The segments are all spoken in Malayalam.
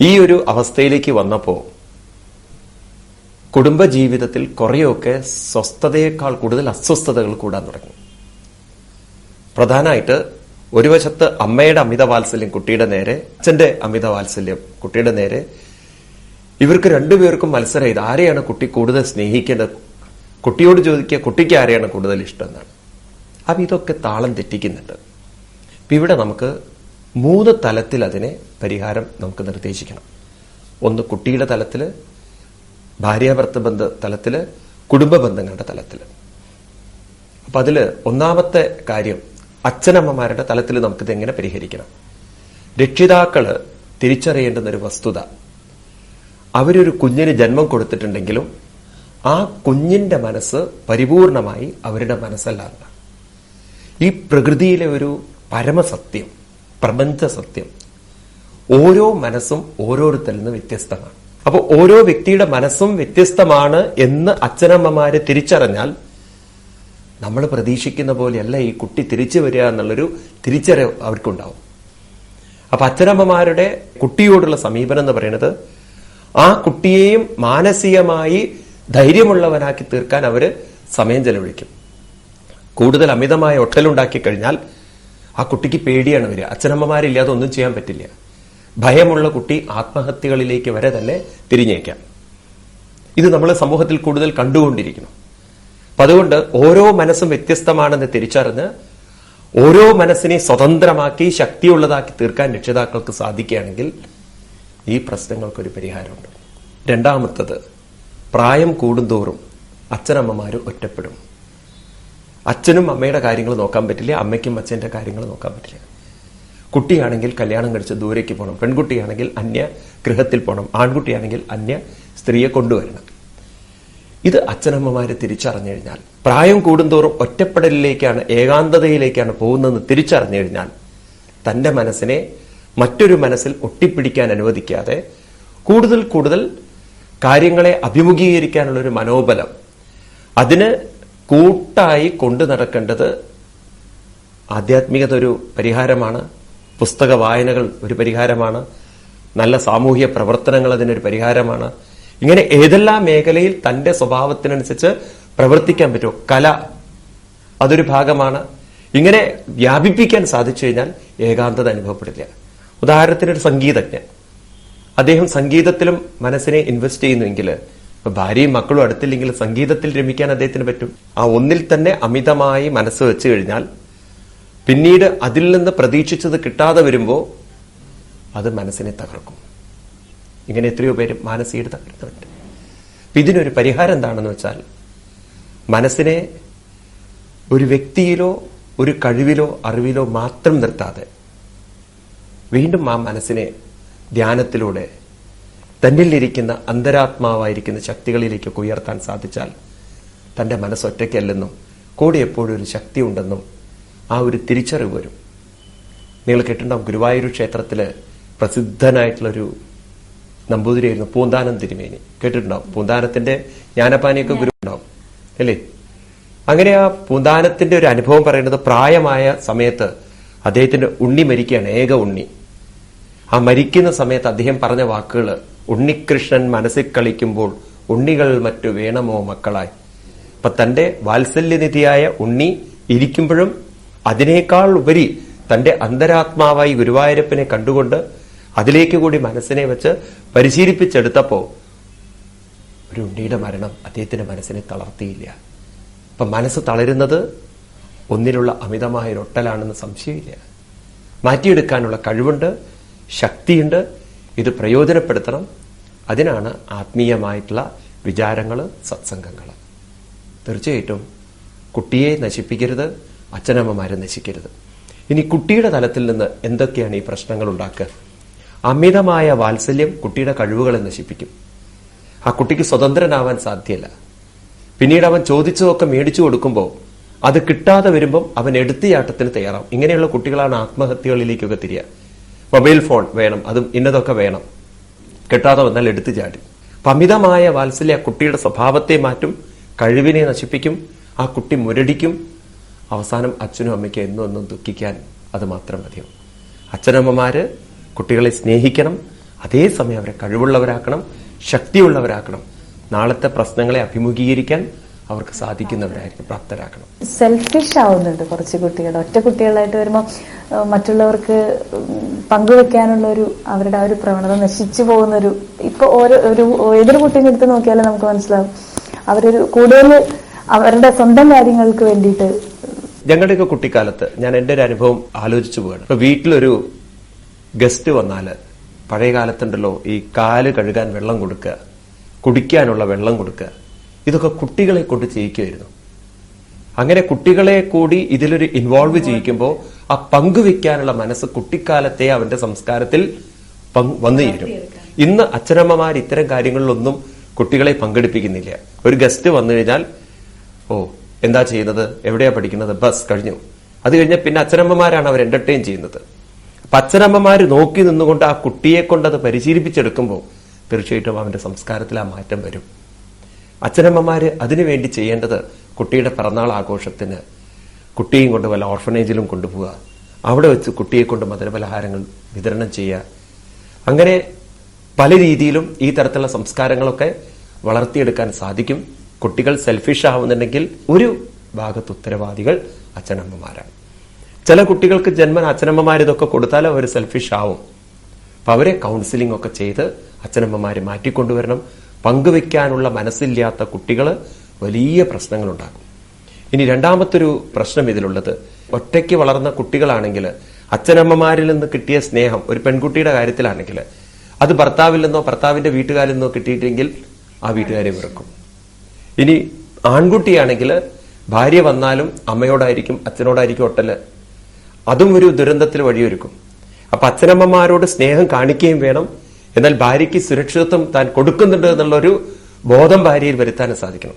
ഈ ഒരു അവസ്ഥയിലേക്ക് വന്നപ്പോൾ കുടുംബജീവിതത്തിൽ കുറേയൊക്കെ സ്വസ്ഥതയേക്കാൾ കൂടുതൽ അസ്വസ്ഥതകൾ കൂടാൻ തുടങ്ങി. പ്രധാനമായിട്ട് ഒരു വശത്ത് അമ്മയുടെ അമിത വാത്സല്യം കുട്ടിയുടെ നേരെ അച്ഛന്റെ അമിത വാത്സല്യം കുട്ടിയുടെ നേരെ. ഇവർക്ക് രണ്ടുപേർക്കും മത്സരം ഇത് ആരെയാണ് കുട്ടി കൂടുതൽ സ്നേഹിക്കേണ്ടത് കുട്ടിയോട് ചോദിക്കുക കുട്ടിക്ക് ആരെയാണ് കൂടുതൽ ഇഷ്ടം എന്നാണ്. അപ്പം ഇതൊക്കെ താളം തെറ്റിക്കുന്നുണ്ട്. ഇവിടെ നമുക്ക് മൂന്ന് തലത്തിൽ അതിനെ പരിഹാരം നമുക്ക് നിർദ്ദേശിക്കണം. ഒന്ന് കുട്ടിയുടെ തലത്തിൽ ഭാര്യാഭർത്ത ബന്ധ തലത്തിൽ കുടുംബ ബന്ധങ്ങളുടെ തലത്തിൽ അപ്പൊ അതിൽ ഒന്നാമത്തെ കാര്യം അച്ഛനമ്മമാരുടെ തലത്തിൽ നമുക്കിത് എങ്ങനെ പരിഹരിക്കണം? രക്ഷിതാക്കൾ തിരിച്ചറിയേണ്ടുന്ന ഒരു വസ്തുത. അവരൊരു കുഞ്ഞിന് ജന്മം കൊടുത്തിട്ടുണ്ടെങ്കിലും ആ കുഞ്ഞിന്റെ മനസ്സ് പരിപൂർണമായി അവരുടെ മനസ്സല്ലാതെ. ഈ പ്രകൃതിയിലെ ഒരു പരമസത്യം പ്രപഞ്ച സത്യം. ഓരോ മനസ്സും ഓരോരുത്തരിൽ നിന്ന് വ്യത്യസ്തമാണ്. അപ്പോൾ ഓരോ വ്യക്തിയുടെ മനസ്സും വ്യത്യസ്തമാണ് എന്ന് അച്ഛനമ്മമാര് തിരിച്ചറിഞ്ഞാൽ നമ്മൾ പ്രതീക്ഷിക്കുന്ന പോലെയല്ല ഈ കുട്ടി തിരിച്ചു വരിക എന്നുള്ളൊരു തിരിച്ചറിവ് അവർക്കുണ്ടാവും. അപ്പൊ അച്ഛനമ്മമാരുടെ കുട്ടിയോടുള്ള സമീപനം എന്ന് പറയുന്നത് ആ കുട്ടിയെയും മാനസികമായി ധൈര്യമുള്ളവനാക്കി തീർക്കാൻ അവർ സമയം ചെലവഴിക്കും. കൂടുതൽ അമിതമായ ഒട്ടലുണ്ടാക്കി കഴിഞ്ഞാൽ ആ കുട്ടിക്ക് പേടിയാണ് വരിക. അച്ഛനമ്മമാരില്ലാതെ ഒന്നും ചെയ്യാൻ പറ്റില്ല. ഭയമുള്ള കുട്ടി ആത്മഹത്യകളിലേക്ക് വരെ തന്നെ തിരിഞ്ഞേക്കാം. ഇത് നമ്മൾ സമൂഹത്തിൽ കൂടുതൽ കണ്ടുകൊണ്ടിരിക്കുന്നു. അപ്പൊ അതുകൊണ്ട് ഓരോ മനസ്സും വ്യത്യസ്തമാണെന്ന് തിരിച്ചറിഞ്ഞ് ഓരോ മനസ്സിനെ സ്വതന്ത്രമാക്കി ശക്തിയുള്ളതാക്കി തീർക്കാൻ രക്ഷിതാക്കൾക്ക് സാധിക്കുകയാണെങ്കിൽ ഈ പ്രശ്നങ്ങൾക്കൊരു പരിഹാരമുണ്ട്. രണ്ടാമത്തത് പ്രായം കൂടുന്തോറും അച്ഛനമ്മമാർ ഒറ്റപ്പെടും. അച്ഛനും അമ്മയുടെ കാര്യങ്ങൾ നോക്കാൻ പറ്റില്ല അമ്മയ്ക്കും അച്ഛന്റെ കാര്യങ്ങൾ നോക്കാൻ പറ്റില്ല. കുട്ടിയാണെങ്കിൽ കല്യാണം കഴിച്ച് ദൂരേക്ക് പോകണം പെൺകുട്ടിയാണെങ്കിൽ അന്യ ഗൃഹത്തിൽ പോകണം ആൺകുട്ടിയാണെങ്കിൽ അന്യ സ്ത്രീയെ കൊണ്ടുവരണം. ഇത് അച്ഛനമ്മമാർ തിരിച്ചറിഞ്ഞു കഴിഞ്ഞാൽ പ്രായം കൂടുന്തോറും ഒറ്റപ്പെടലിലേക്കാണ് ഏകാന്തതയിലേക്കാണ് പോകുന്നതെന്ന് തിരിച്ചറിഞ്ഞു കഴിഞ്ഞാൽ തന്റെ മനസ്സിനെ മറ്റൊരു മനസ്സിൽ ഒട്ടിപ്പിടിക്കാൻ അനുവദിക്കാതെ കൂടുതൽ കൂടുതൽ കാര്യങ്ങളെ അഭിമുഖീകരിക്കാനുള്ള ഒരു മനോബലം അതിന് കൂട്ടായി കൊണ്ടു നടക്കേണ്ടത് ആധ്യാത്മികത ഒരു പരിഹാരമാണ് പുസ്തക വായനകൾ ഒരു പരിഹാരമാണ് നല്ല സാമൂഹ്യ പ്രവർത്തനങ്ങൾ അതിനൊരു പരിഹാരമാണ്. ഇങ്ങനെ ഏതെല്ലാം മേഖലയിൽ തന്റെ സ്വഭാവത്തിനനുസരിച്ച് പ്രവർത്തിക്കാൻ പറ്റുമോ? കല അതൊരു ഭാഗമാണ്. ഇങ്ങനെ വ്യാപിപ്പിക്കാൻ സാധിച്ചു കഴിഞ്ഞാൽ ഏകാന്തത അനുഭവപ്പെടില്ല ഉദാഹരണത്തിന് ഒരു സംഗീതജ്ഞൻ. അദ്ദേഹം സംഗീതത്തിലും മനസ്സിനെ ഇൻവെസ്റ്റ് ചെയ്യുന്നുവെങ്കിൽ ഇപ്പൊ ഭാര്യയും മക്കളും അടുത്തില്ലെങ്കിൽ സംഗീതത്തിൽ രമിക്കാൻ അദ്ദേഹത്തിന് പറ്റും. ആ ഒന്നിൽ തന്നെ അമിതമായി മനസ്സ് വെച്ച് കഴിഞ്ഞാൽ പിന്നീട് അതിൽ നിന്ന് പ്രതീക്ഷിച്ചത് കിട്ടാതെ വരുമ്പോൾ അത് മനസ്സിനെ തകർക്കും. ഇങ്ങനെ എത്രയോ പേര് മാനസികത തകർക്കുന്നുണ്ട് ഇതിനൊരു പരിഹാരം എന്താണെന്ന് വെച്ചാൽ മനസ്സിനെ ഒരു വ്യക്തിയിലോ ഒരു കഴിവിലോ അറിവിലോ മാത്രം നിർത്താതെ വീണ്ടും ആ മനസ്സിനെ ധ്യാനത്തിലൂടെ തന്നിലിരിക്കുന്ന അന്തരാത്മാവായിരിക്കുന്ന ശക്തികളിലേക്കൊക്കെ ഉയർത്താൻ സാധിച്ചാൽ തന്റെ മനസ്സ് ഒറ്റയ്ക്കല്ലെന്നും കൂടെ എപ്പോഴും ഒരു ശക്തി ഉണ്ടെന്നും ആ ഒരു തിരിച്ചറിവ് വരും. നിങ്ങൾ കേട്ടിട്ടുണ്ടാവും ഗുരുവായൂർ ക്ഷേത്രത്തിൽ പ്രസിദ്ധനായിട്ടുള്ളൊരു നമ്പൂതിരിയായിരുന്നു പൂന്താനം തിരുമേനി. കേട്ടിട്ടുണ്ടാവും പൂന്താനത്തിന്റെ ജ്ഞാനപാനിയൊക്കെ ഗുരു ഉണ്ടാവും അല്ലേ? അങ്ങനെ ആ പൂന്താനത്തിന്റെ ഒരു അനുഭവം പറയുന്നത് പ്രായമായ സമയത്ത് അദ്ദേഹത്തിന്റെ ഉണ്ണി മരിക്കുകയാണ്. ഏക ഉണ്ണി. ആ മരിക്കുന്ന സമയത്ത് അദ്ദേഹം പറഞ്ഞ വാക്കുകൾ ഉണ്ണികൃഷ്ണൻ മനസ്സിൽ കളിക്കുമ്പോൾ ഉണ്ണികൾ മറ്റു വേണമോ മക്കളായി? അപ്പൊ തന്റെ വാത്സല്യനിധിയായ ഉണ്ണി ഇരിക്കുമ്പോഴും അതിനേക്കാൾ ഉപരി തന്റെ അന്തരാത്മാവായി ഗുരുവായൂരപ്പനെ കണ്ടുകൊണ്ട് അതിലേക്ക് കൂടി മനസ്സിനെ വെച്ച് പരിശീലിപ്പിച്ചെടുത്തപ്പോ ഒരു ഉണ്ണിയുടെ മരണം അദ്ദേഹത്തിന്റെ മനസ്സിനെ തളർത്തിയില്ല. അപ്പൊ മനസ്സ് തളരുന്നത് ഒന്നിലുള്ള അമിതമായ ഒട്ടലാണെന്ന് സംശയമില്ല. മാറ്റിയെടുക്കാനുള്ള കഴിവുണ്ട് ശക്തിയുണ്ട് ഇത് പ്രയോജനപ്പെടുത്തണം. അതിനാണ് ആത്മീയമായിട്ടുള്ള വിചാരങ്ങൾ സത്സംഗങ്ങൾ തീർച്ചയായിട്ടും കുട്ടിയെ നശിപ്പിക്കരുത് അച്ഛനമ്മമാരെ നശിക്കരുത്. ഇനി കുട്ടിയുടെ തലത്തിൽ നിന്ന് എന്തൊക്കെയാണ് ഈ പ്രശ്നങ്ങൾ ഉണ്ടാക്കുക? അമിതമായ വാത്സല്യം കുട്ടിയുടെ കഴിവുകളെ നശിപ്പിക്കും. ആ കുട്ടിക്ക് സ്വതന്ത്രനാവാൻ സാധ്യമല്ല പിന്നീട് അവൻ ചോദിച്ചതൊക്കെ മേടിച്ചു കൊടുക്കുമ്പോൾ അത് കിട്ടാതെ വരുമ്പം അവൻ എടുത്തിയാട്ടത്തിന് തയ്യാറാവും. ഇങ്ങനെയുള്ള കുട്ടികളാണ് ആത്മഹത്യകളിലേക്കൊക്കെ തിരിയുക മൊബൈൽ ഫോൺ വേണം അതും ഇന്നതൊക്കെ വേണം. കിട്ടാതെ വന്നാൽ എടുത്തു ചാടി. അപ്പം അമിതമായ വാത്സല്യ കുട്ടിയുടെ സ്വഭാവത്തെ മാറ്റും കഴിവിനെ നശിപ്പിക്കും ആ കുട്ടി മുരടിക്കും. അവസാനം അച്ഛനും അമ്മയ്ക്കും എന്നും ദുഃഖിക്കാൻ അത് മാത്രം മതിയാവും അച്ഛനമ്മമാര് കുട്ടികളെ സ്നേഹിക്കണം അതേസമയം അവരെ കഴിവുള്ളവരാക്കണം ശക്തിയുള്ളവരാക്കണം. നാളത്തെ പ്രശ്നങ്ങളെ അഭിമുഖീകരിക്കാൻ അവർക്ക് സാധിക്കുന്നവരായിരിക്കും പ്രാപ്തരാക്കണം. സെൽഫിഷ് ആവുന്നുണ്ട് കുറച്ച് കുട്ടികൾ. ഒറ്റ കുട്ടികളായിട്ട് വരുമ്പോൾ മറ്റുള്ളവർക്ക് പങ്കുവെക്കാനുള്ള ഒരു അവരുടെ ആ ഒരു പ്രവണത നശിച്ചു പോകുന്ന ഒരു ഇപ്പൊ ഓരോ ഒരു ഏതൊരു കുട്ടീനെ എടുത്ത് നോക്കിയാലും നമുക്ക് മനസ്സിലാവും. അവരൊരു കൂടുതൽ അവരുടെ സ്വന്തം കാര്യങ്ങൾക്ക് വേണ്ടിയിട്ട് ഞങ്ങളുടെയൊക്കെ കുട്ടിക്കാലത്ത് ഞാൻ എന്റെ ഒരു അനുഭവം ആലോചിച്ചു പോവാണ് ഇപ്പൊ വീട്ടിലൊരു ഗസ്റ്റ് വന്നാൽ പഴയ കാലത്തുണ്ടല്ലോ ഈ കാൽ കഴുകാൻ വെള്ളം കൊടുക്കുക കുടിക്കാനുള്ള വെള്ളം കൊടുക്കുക. ഇതൊക്കെ കുട്ടികളെ കൊണ്ട് ചെയ്യിക്കുമായിരുന്നു അങ്ങനെ കുട്ടികളെ കൂടി ഇതിലൊരു ഇൻവോൾവ് ചെയ്യിക്കുമ്പോൾ ആ പങ്കുവെക്കാനുള്ള മനസ്സ് കുട്ടിക്കാലത്തെ അവന്റെ സംസ്കാരത്തിൽ വന്നു ചേരും ഇന്ന് അച്ഛനമ്മമാർ ഇത്തരം കാര്യങ്ങളിലൊന്നും കുട്ടികളെ പങ്കെടുപ്പിക്കുന്നില്ല. ഒരു ഗസ്റ്റ് വന്നു കഴിഞ്ഞാൽ ഓ എന്താ ചെയ്യുന്നത്? എവിടെയാ പഠിക്കുന്നത്? ബസ് കഴിഞ്ഞു. അത് കഴിഞ്ഞാൽ പിന്നെ അച്ഛനമ്മമാരാണ് അവർ എന്റർടൈൻ ചെയ്യുന്നത്. അപ്പൊ അച്ഛനമ്മമാർ നോക്കി നിന്നുകൊണ്ട് ആ കുട്ടിയെ കൊണ്ട് അത് പരിശീലിപ്പിച്ചെടുക്കുമ്പോൾ തീർച്ചയായിട്ടും അവന്റെ സംസ്കാരത്തിൽ ആ മാറ്റം വരും. അച്ഛനമ്മമാര് അതിനുവേണ്ടി ചെയ്യേണ്ടത് കുട്ടിയുടെ പിറന്നാൾ ആഘോഷത്തിന് കുട്ടിയും കൊണ്ട് വല്ല ഓർഫനേജിലും കൊണ്ടുപോവുക. അവിടെ വെച്ച് കുട്ടിയെ കൊണ്ട് മധുരപലഹാരങ്ങൾ വിതരണം ചെയ്യുക. അങ്ങനെ പല രീതിയിലും ഈ തരത്തിലുള്ള സംസ്കാരങ്ങളൊക്കെ വളർത്തിയെടുക്കാൻ സാധിക്കും. കുട്ടികൾ സെൽഫിഷ് ആവുന്നുണ്ടെങ്കിൽ ഒരു ഭാഗത്ത് ഉത്തരവാദികൾ അച്ഛനമ്മമാരാണ്. ചില കുട്ടികൾക്ക് ജന്മൻ അച്ഛനമ്മമാർ ഇതൊക്കെ കൊടുത്താൽ അവർ സെൽഫിഷ് ആവും. അപ്പൊ അവരെ കൗൺസിലിംഗ് ഒക്കെ ചെയ്ത് അച്ഛനമ്മമാരെ മാറ്റിക്കൊണ്ടുവരണം. പങ്കുവെക്കാനുള്ള മനസ്സില്ലാത്ത കുട്ടികൾ വലിയ പ്രശ്നങ്ങളുണ്ടാകും ഇനി രണ്ടാമത്തൊരു പ്രശ്നം ഇതിലുള്ളത്. ഒറ്റയ്ക്ക് വളർന്ന കുട്ടികളാണെങ്കിൽ അച്ഛനമ്മമാരിൽ നിന്ന് കിട്ടിയ സ്നേഹം ഒരു പെൺകുട്ടിയുടെ കാര്യത്തിലാണെങ്കിൽ അത് ഭർത്താവിൽ നിന്നോ ഭർത്താവിന്റെ വീട്ടുകാരിൽ നിന്നോ കിട്ടിയിട്ടെങ്കിൽ ആ വീട്ടുകാരെ വെറുക്കും. ഇനി ആൺകുട്ടിയാണെങ്കിൽ ഭാര്യ വന്നാലും അമ്മയോടായിരിക്കും അച്ഛനോടായിരിക്കും ഒട്ടൽ. അതും ഒരു ദുരന്തത്തിൽ വഴിയൊരുക്കും. അപ്പൊ അച്ഛനമ്മമാരോട് സ്നേഹം കാണിക്കുകയും വേണം. എന്നാൽ ഭാര്യയ്ക്ക് സുരക്ഷിതത്വം താൻ കൊടുക്കുന്നുണ്ട് എന്നുള്ളൊരു ബോധം ഭാര്യയിൽ വരുത്താനും സാധിക്കണം.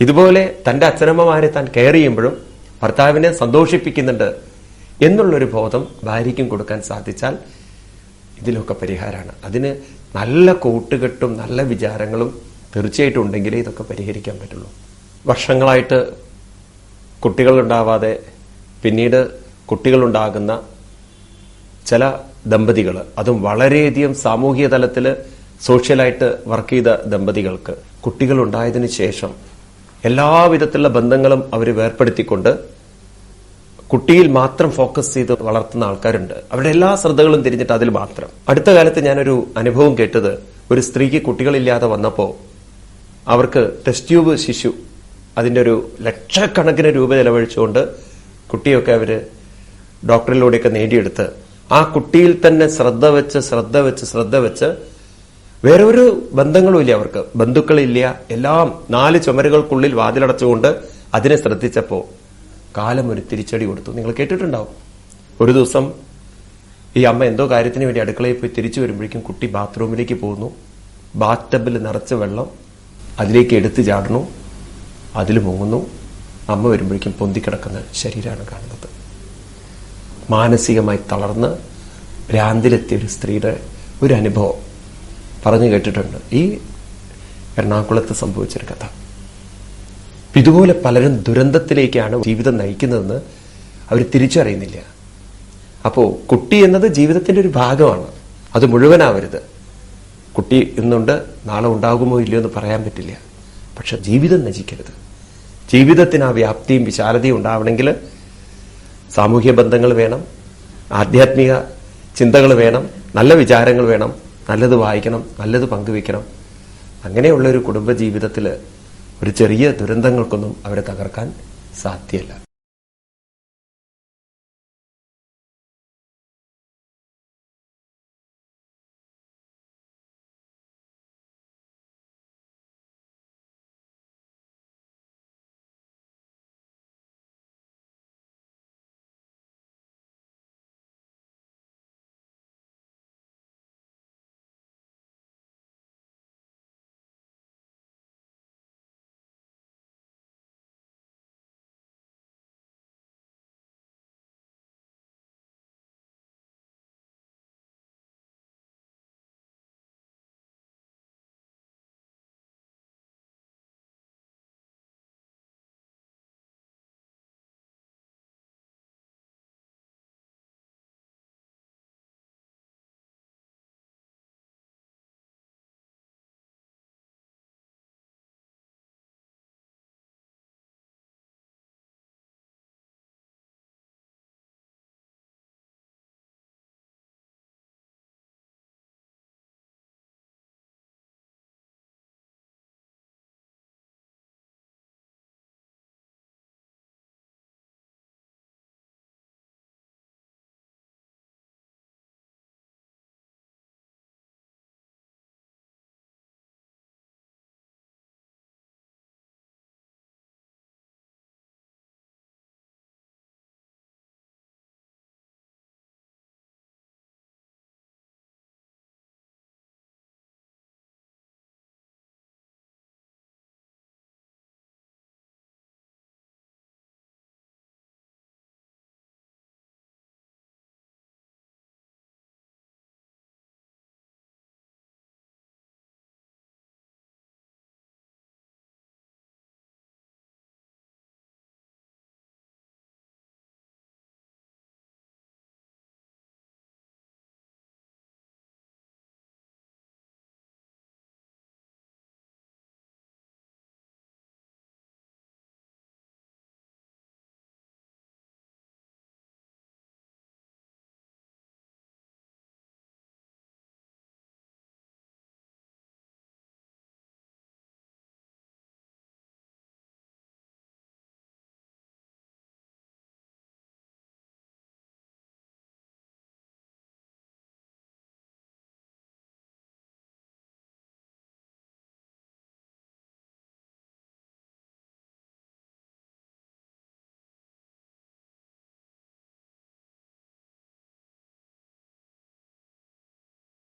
ഇതുപോലെ തന്റെ അച്ഛനമ്മമാരെ താൻ കെയർ ചെയ്യുമ്പോഴും ഭർത്താവിനെ സന്തോഷിപ്പിക്കുന്നുണ്ട് എന്നുള്ളൊരു ബോധം ഭാര്യയ്ക്കും കൊടുക്കാൻ സാധിച്ചാൽ ഇതിലൊക്കെ പരിഹാരമാണ്. അതിന് നല്ല കൂട്ടുകെട്ടും നല്ല വിചാരങ്ങളും തീർച്ചയായിട്ടും ഉണ്ടെങ്കിലേ ഇതൊക്കെ പരിഹരിക്കാൻ പറ്റുള്ളൂ. വർഷങ്ങളായിട്ട് കുട്ടികളുണ്ടാവാതെ പിന്നീട് കുട്ടികളുണ്ടാകുന്ന ചില ദമ്പതികൾ അതും വളരെയധികം സാമൂഹിക തലത്തിൽ സോഷ്യലായിട്ട് വർക്ക് ചെയ്ത ദമ്പതികൾക്ക് കുട്ടികൾ ഉണ്ടായതിനു ശേഷം എല്ലാവിധത്തിലുള്ള ബന്ധങ്ങളും അവർ വേർപ്പെടുത്തിക്കൊണ്ട് കുട്ടിയിൽ മാത്രം ഫോക്കസ് ചെയ്ത് വളർത്തുന്ന ആൾക്കാരുണ്ട്. അവരുടെ എല്ലാ ശ്രദ്ധകളും തിരിഞ്ഞിട്ട് അതിൽ മാത്രം. അടുത്ത കാലത്ത് ഞാനൊരു അനുഭവം കേട്ടത് ഒരു സ്ത്രീക്ക് കുട്ടികളില്ലാതെ വന്നപ്പോൾ അവർക്ക് ടെസ്റ്റ് ട്യൂബ് ശിശു അതിന്റെ ഒരു ലക്ഷക്കണക്കിന് രൂപ ചെലവഴിച്ചുകൊണ്ട് കുട്ടിയൊക്കെ അവർ ഡോക്ടറിലൂടെയൊക്കെ നേടിയെടുത്ത് ആ കുട്ടിയിൽ തന്നെ ശ്രദ്ധ വെച്ച് ശ്രദ്ധ വെച്ച് ശ്രദ്ധ വെച്ച് വേറെ ഒരു ബന്ധങ്ങളും അവർക്ക്. ബന്ധുക്കളില്ല. എല്ലാം നാല് ചുമരുകൾക്കുള്ളിൽ വാതിലടച്ചുകൊണ്ട് അതിനെ ശ്രദ്ധിച്ചപ്പോ കാലം ഒരു തിരിച്ചടി കൊടുത്തു. നിങ്ങൾ കേട്ടിട്ടുണ്ടാവും. ഒരു ദിവസം ഈ അമ്മ എന്തോ കാര്യത്തിന് വേണ്ടി അടുക്കളയിൽ പോയി തിരിച്ചു വരുമ്പോഴേക്കും കുട്ടി ബാത്റൂമിലേക്ക് പോകുന്നു. ബാത്ത് ടബിൽ നിറച്ച വെള്ളം അതിലേക്ക് എടുത്തു ചാടുന്നു. അതിൽ മുങ്ങുന്നു. അമ്മ വരുമ്പോഴേക്കും പൊന്തിക്കിടക്കുന്ന ശരീരമാണ് കാണുന്നത്. മാനസികമായി തളർന്ന് ഭ്രാന്തിലെത്തിയ ഒരു സ്ത്രീയുടെ ഒരു അനുഭവം പറഞ്ഞു കേട്ടിട്ടുണ്ട്. ഈ എറണാകുളത്ത് സംഭവിച്ചൊരു കഥ. ഇതുപോലെ പലരും ദുരന്തത്തിലേക്കാണ് ജീവിതം നയിക്കുന്നതെന്ന് അവർ തിരിച്ചറിയുന്നില്ല. അപ്പോൾ കുട്ടി എന്നത് ജീവിതത്തിന്റെ ഒരു ഭാഗമാണ്. അത് മുഴുവനാവരുത്. കുട്ടി ഇന്നുണ്ട് നാളെ ഉണ്ടാകുമോ ഇല്ലയോ എന്ന് പറയാൻ പറ്റില്ല. പക്ഷെ ജീവിതം നശിക്കരുത്. ജീവിതത്തിന് ആ വ്യാപ്തിയും വിശാലതയും ഉണ്ടാവണമെങ്കിൽ സാമൂഹ്യ ബന്ധങ്ങൾ വേണം ആധ്യാത്മിക ചിന്തകൾ വേണം നല്ല വിചാരങ്ങൾ വേണം നല്ലത് വായിക്കണം നല്ലത് പങ്കുവെക്കണം അങ്ങനെയുള്ള ഒരു കുടുംബ ജീവിതത്തിൽ ഒരു ചെറിയ ദുരന്തങ്ങൾക്കൊന്നും അവരെ തകർക്കാൻ സാധ്യമല്ല